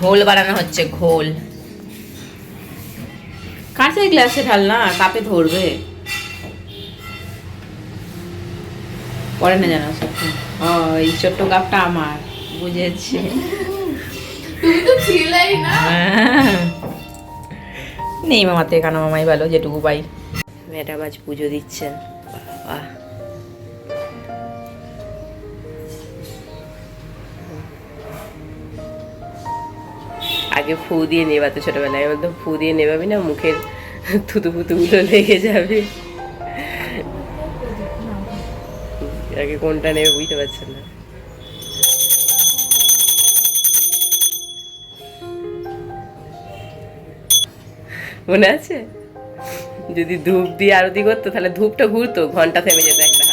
ঘোল বানানো হচ্ছে ঘোল। কাঁচের গ্লাসে ঢাল না কাপে ধরবে? পরে না জানো সব। ও এই ছোট্ট কাপটা আমার বুঝেছি। তুমি তো ছিলাই না। হ্যাঁ। নেই মামাতে কানা মামাই ভালো যেটুকু পাই। ম্যাডাম বাজ পুজো দিচ্ছেন আগে ফু দিয়ে নেবাতো ছোটবেলায়। আমি বলতাম ফু দিয়ে নেবাবি না, মুখের থুতু ফুতুগুলো লেগে যাবে। আগে কোনটা নেবে বুঝতে পারছেন না। মনে আছে? যদি ধূপ দিয়ে আরতি করতো, তাহলে ধূপটা ঘুরতো, ঘণ্টা থেমে যেত একটা।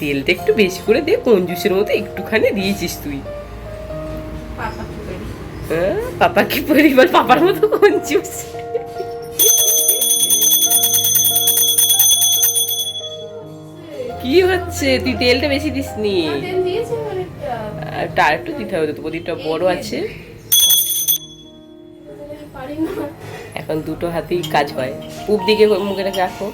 তেলটা একটু বেশি করে দে কঞ্জুসের মতো একটুখানি দিয়েছিস তুই। হ্যাঁ পাপা কি পরিবার পাপার মতো কঞ্জুস কি হচ্ছে? তুই তেলটা বেশি দিয়েছি অনেকটা আর একটু দিতে হবে তো প্রদীপটা বড় আছে। এখন দুটো হাতেই কাজ হয়। পূব দিকে মুখে রাখো।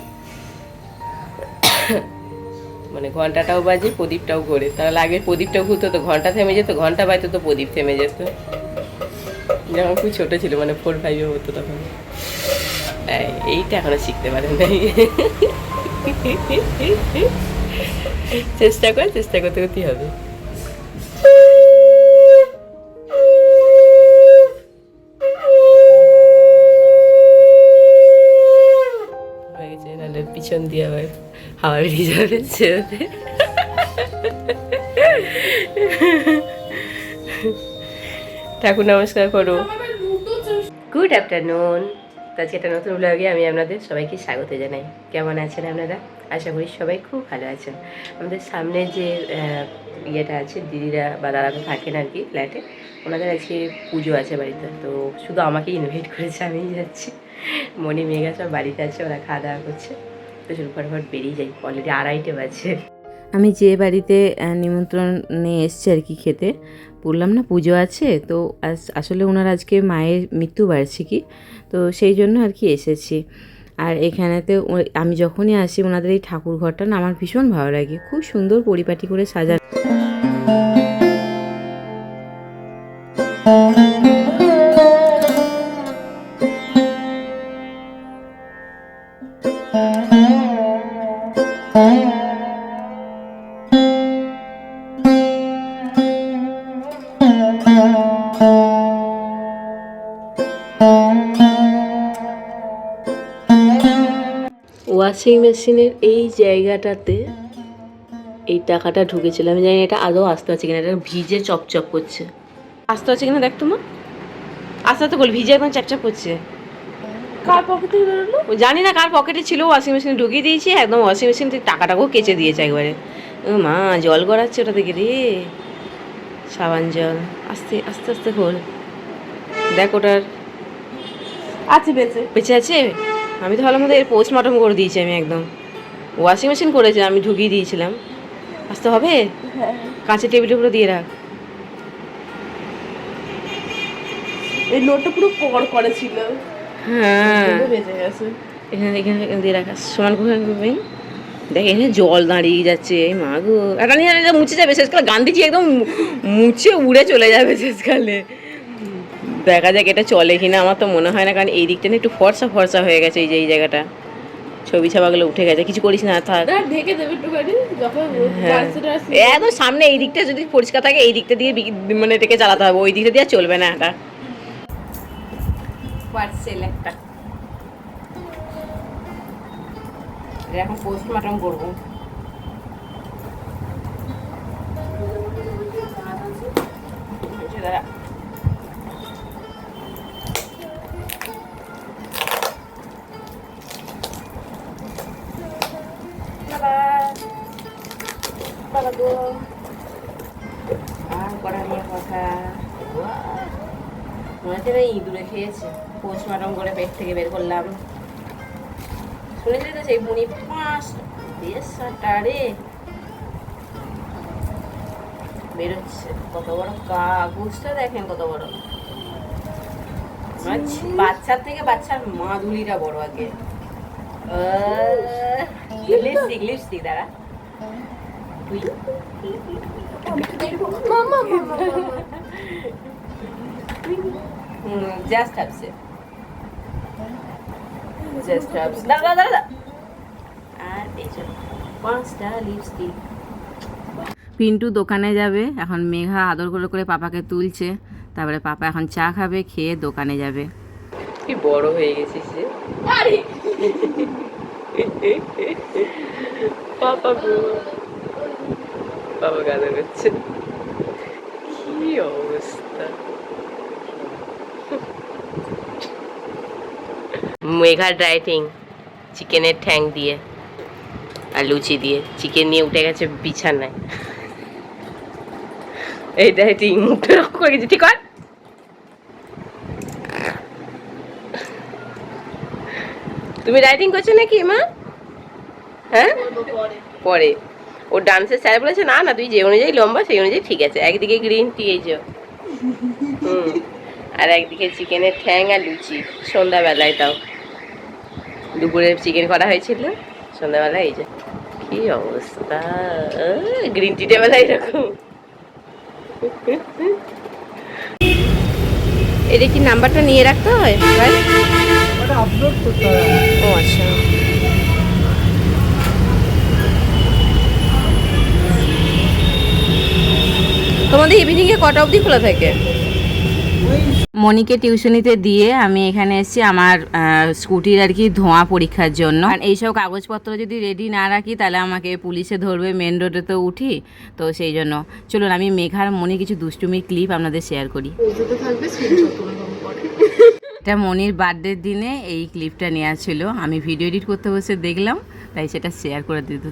মানে ঘন্টাটাও বাজে প্রদীপটাও ঘোরে। তাহলে আগে প্রদীপটাও ঘুরতো তো ঘণ্টা থেমে যেত ঘণ্টা বাজতো তো প্রদীপ থেমে যেত। যখন খুব ছোটো ছিল মানে ফোর ফাইভে হতো তখন। এই, এইটা এখনও শিখতে পারেন নাই। চেষ্টা কর চেষ্টা করতে করতেই হবে। পিছন দিয়ে আবার। বেরিয়ে যাবে ছেড়ে ঠাকুর নমস্কার করো। আমার গুড আফটারনুন আজকে একটা নতুন ব্লগে আমি আপনাদের সবাইকে স্বাগত জানাই। কেমন আছেন আপনারা? আশা করি সবাই খুব ভালো আছেন। আমাদের সামনে যে ইয়েটা আছে, দিদিরা বা দাদারা থাকেন আর কি ফ্ল্যাটে ওনাদের আজকে পুজো আছে বাড়িতে। তো শুধু আমাকে ইনভাইট করেছে, আমিই যাচ্ছি। মণি মেঘা সব বাড়িতে আছে, ওরা খাওয়া দাওয়া করছে। তো সেরকম ফটাফট বেরিয়ে যাই অলরেডি আড়াইটে বাজে। আমি যে বাড়িতে নিমন্ত্রণ নিয়ে এসছি আর কি খেতে, বললাম না পুজো আছে, তো আসলে ওনার আজকে মায়ের মৃত্যু বার্ষিকী, তো সেই জন্য আর কি এসেছি। আর এখানেতে আমি যখনই আসি ওনাদের এই ঠাকুর ঘরটা না আমার ভীষণ ভালো লাগে, খুব সুন্দর পরিপাটি করে সাজা ওয়াশিং মেশিনের এই জায়গাটাতে এই টাকাটা ঢুকেছিল। আমি জানি এটা আদৌ আসতে হচ্ছে কিনা এটা ভিজে চপচপ করছে। আসতে হচ্ছে কিনা দেখ তোমার আস্তে আস্তে বল ভিজে একদম চাপচাপ করছে। কার পকেট বেরোলো? জানি না কার পকেটে ছিল ওয়াশিং মেশিনে ঢুকিয়ে দিয়েছি একদম ওয়াশিং মেশিন থেকে টাকাটাকেও কেচে দিয়েছে একবারে। ও মা জল গড়াচ্ছে ওটা থেকে রে। সাবান জল আস্তে আস্তে আস্তে খোল। দেখ ওটার আছে বেঁচে। বেঁচে আছে? আমি তো ভাবলাম এর পোস্টমর্টম করে দিয়েছি আমি একদম। ওয়াশিং মেশিন করেছে আমি ঢুকিয়ে দিয়েছিলাম। আসতে হবে? হ্যাঁ। কাঁচের টেবিলের উপরে দিয়ে রাখ। এই নোটটা পুরো পর করেছিল। হ্যাঁ। বেঁচে গেছে। এখানে এখানে দিয়ে রাখা। সমান করে দেখ এখানে জল দাঁড়িয়ে যাচ্ছে এই মা গো। এটা নিয়ে মুছে যাবে শেষকালে গান্ধীজি একদম মুছে উড়ে চলে যাবে শেষকালে। দেখা যাক এটা চলে কিনা আমার তো মনে হয় না কারণ এই দিকটা না একটু ফর্সা ফর্সা হয়ে গেছে এই যে এই জায়গাটা। ছবি ছাপাগুলো উঠে গেছে কিছু করিস না থাক। না ঢেকে দেবে একটুখানি যখন হ্যাঁ। সামনে এই দিকটা যদি পরিষ্কার থাকে এই দিকটা দিয়ে বি- মানে এটাকে চালাতে হবে ওই দিকটা দিয়ে আর চলবে না এটা। একটা। এখন পোস্টমর্টম করব। মনে না ইঁদুরে খেয়েছে। পোস্টমর্টম করে পেট থেকে বের করলাম। শুনেছিলি তো সেই বুড়ি পাঁচ দেড়শোটা রে। বেরোচ্ছে। কত বড় কাগজটা দেখেন কত বড়। বাচ্চার থেকে বাচ্চার মাদুলিটা বড় আগে। লিপস্টিক লিপস্টিক দাঁড়া। তুই জাস্ট হাবসে জাস্ট হাবস দাঁড়া দাঁড়া দাঁড়া আর এই পাঁচটা লিপস্টিক পিন্টু দোকানে যাবে এখন মেঘা আদর করে করে পাপাকে তুলছে। তারপরে পাপা এখন চা খাবে খেয়ে দোকানে যাবে। কি বড় হয়ে গেছিস রে। পাপা গো বাবা গান করছে। কি অবস্থা মেঘা ডাইটিং চিকেনের ঠ্যাং দিয়ে, আর লুচি দিয়ে। চিকেন নিয়ে উঠে গেছে বিছানায়। এই ডাইটিং মুখটা রক্ষ করে গেছে, ঠিক আছে তুমি রাইটিং করছ নাকি, মা? হ্যাঁ? পরে। ও ডান্সের স্যার বলেছে, না না, তুই যে অনুযায়ী লম্বা, সেই অনুযায়ী ঠিক আছে। একদিকে গ্রিন টি এই যে হুম। আর একদিকে চিকেনের ঠ্যাং আর লুচি, সন্ধ্যাবেলায় তাও। দুপুরে চিকেন করা হয়েছিল। সন্ধ্যাবেলায় এই যে কি অবস্থা? গ্রিন টিটা বেলা এরকম এটা কি নাম্বারটা নিয়ে রাখতে হয়? ভাই ও আচ্ছা। তোমাদের ইভিনিং এ কটা অবধি খোলা থাকে? মনিকে টিউশনিতে দিয়ে আমি এখানে এসেছি আমার স্কুটির আর কি ধোঁয়া পরীক্ষার জন্য। আর এইসব কাগজপত্র যদি রেডি না রাখি, তাহলে আমাকে পুলিশে ধরবে মেন রোডে তো উঠি, তো সেই জন্য। চলুন, আমি মেঘার মনি কিছু দুষ্টুমির ক্লিপ আপনাদের শেয়ার করি। এটা মনির বার্থডের দিনে এই ক্লিপটা নেওয়া ছিল। আমি ভিডিও এডিট করতে বসে দেখলাম, তাই সেটা শেয়ার করে দিত।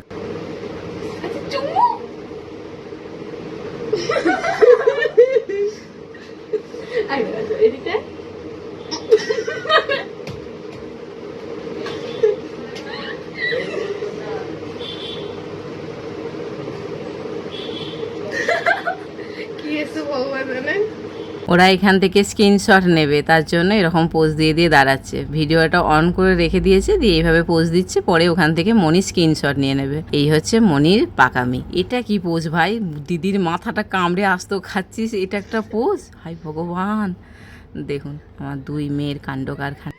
ওরা এখান থেকে স্ক্রিনশট নেবে, তার জন্য এরকম পোজ দিয়ে দিয়ে দাঁড়াচ্ছে। ভিডিওটা অন করে রেখে দিয়েছে, দিয়ে এইভাবে পোজ দিচ্ছে, পরে ওখান থেকে মনি স্ক্রিনশট নিয়ে নেবে। এই হচ্ছে মনির পাকামি। এটা কি পোজ ভাই? দিদির মাথাটা কামড়ে আসতো খাচ্ছিস, এটা একটা পোজ হাই ভগবান। দেখুন, আমার দুই মেয়ের কাণ্ড কারখানা।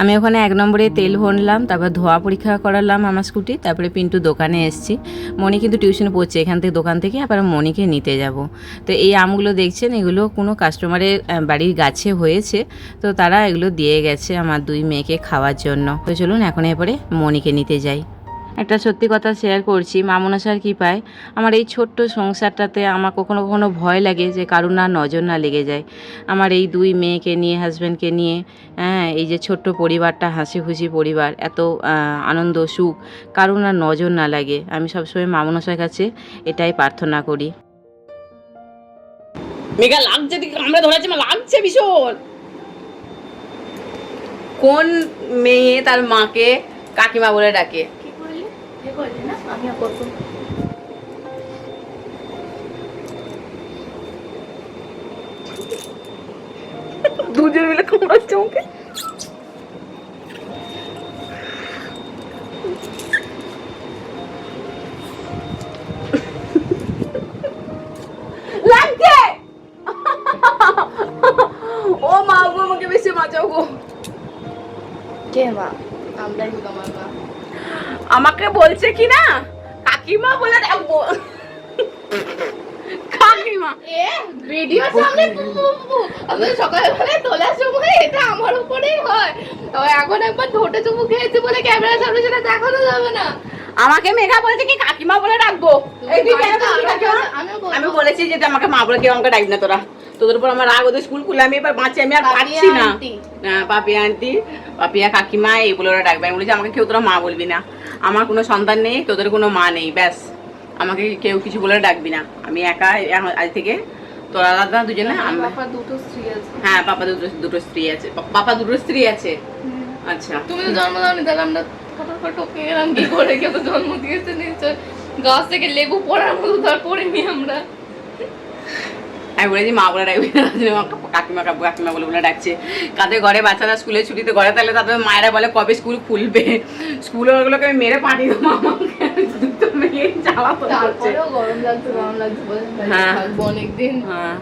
আমি ওখানে এক নম্বরে তেল ভরলাম, তারপর ধোয়া পরীক্ষা করালাম আমার স্কুটি, তারপরে পিন্টু দোকানে এসেছি। মণি কিন্তু টিউশন পড়ছে এখান থেকে দোকান থেকে, আবার মণিকে নিতে যাব। তো এই আমগুলো দেখছেন, এগুলো কোনো কাস্টমারের বাড়ির গাছে হয়েছে, তো তারা এগুলো দিয়ে গেছে আমার দুই মেয়েকে খাওয়ার জন্য। তো চলুন এখন এরপরে মণিকে নিতে যাই। একটা সত্যি কথা শেয়ার করছি মামনাসার কি পায়? আমার এই ছোট্ট সংসারটাতে আমার কখনো কখনো ভয় লাগে যে কারুর না নজর না লেগে যায়। আমার এই দুই মেয়েকে নিয়ে হাজব্যান্ডকে নিয়ে হ্যাঁ এই যে ছোট্ট পরিবারটা হাসি খুশি পরিবার এত আনন্দ সুখ কারুর না নজর না লাগে। আমি সবসময় মামনসার কাছে এটাই প্রার্থনা করি। মেঘা লাগছে কামড়ে ধরেছে মা লাগছে ভীষণ। কোন মেয়ে তার মাকে কাকিমা বলে ডাকে? কি করলি না আমিও করব দুজন মিলে কামড়াচ্ছে আমাকে ও মা গো আমাকে বেশি বাঁচাও গো। কে মা? আমরাই তোমার মা আমাকে বলছে কি না? কাকিমা বলে কাকিমা। এ ভিডিও সামনে আমি সকালবেলা তোলার সময় এটা আমার উপরেই হয়। এখন একবার ঠোঁটে চুমু খেয়েছি বলে ক্যামেরার সামনে সেটা দেখানো যাবে না। আমাকে মেঘা বলছে কি কাকিমা বলে ডাকবো। আমি বলেছি যে আমাকে মা বলে কেউ আমাকে ডাকবি না তোরা। তোদের উপর আমার রাগ ওদের স্কুল খুলে আমি এবার বাঁচি আমি আর পাচ্ছি না। হ্যাঁ, পাপিয়া আন্টি পাপিয়া কাকিমা এইগুলো ওরা ডাকবে। আমি বলেছি আমাকে কেউ তোরা মা বলবি না। আমার কোনো সন্তান নেই তোদের কোনো মা নেই ব্যাস। আমাকে কেউ কিছু বলে ডাকবি না। আমি একা আজ থেকে তোরা আলাদা দুজনে দুটো স্ত্রী আছে। হ্যাঁ পাপা দুটো দুটো স্ত্রী আছে। পাপা দুটো স্ত্রী আছে। আচ্ছা। তুমি তো জন্ম দাওনি তাহলে আমরা ফটোফট ওকে গেলাম কি করে? কেউ জন্ম দিয়েছে নিশ্চয় গাছ থেকে লেবু পড়ার মতো তার পড়িনি আমরা আমি বলেছি মা বলে ডাকবি না। কাকিমা কাকু কাকিমা বলে বলে ডাকছে। কাদের ঘরে বাচ্চারা স্কুলে ছুটিতে ঘরে তাহলে তাদের মায়েরা বলে কবে স্কুল খুলবে? স্কুল ওগুলোকে আমি মেরে পাঠিয়ে দেবো আমাকে। দুটো মেয়ে জ্বালা হ্যাঁ। অনেকদিন হ্যাঁ।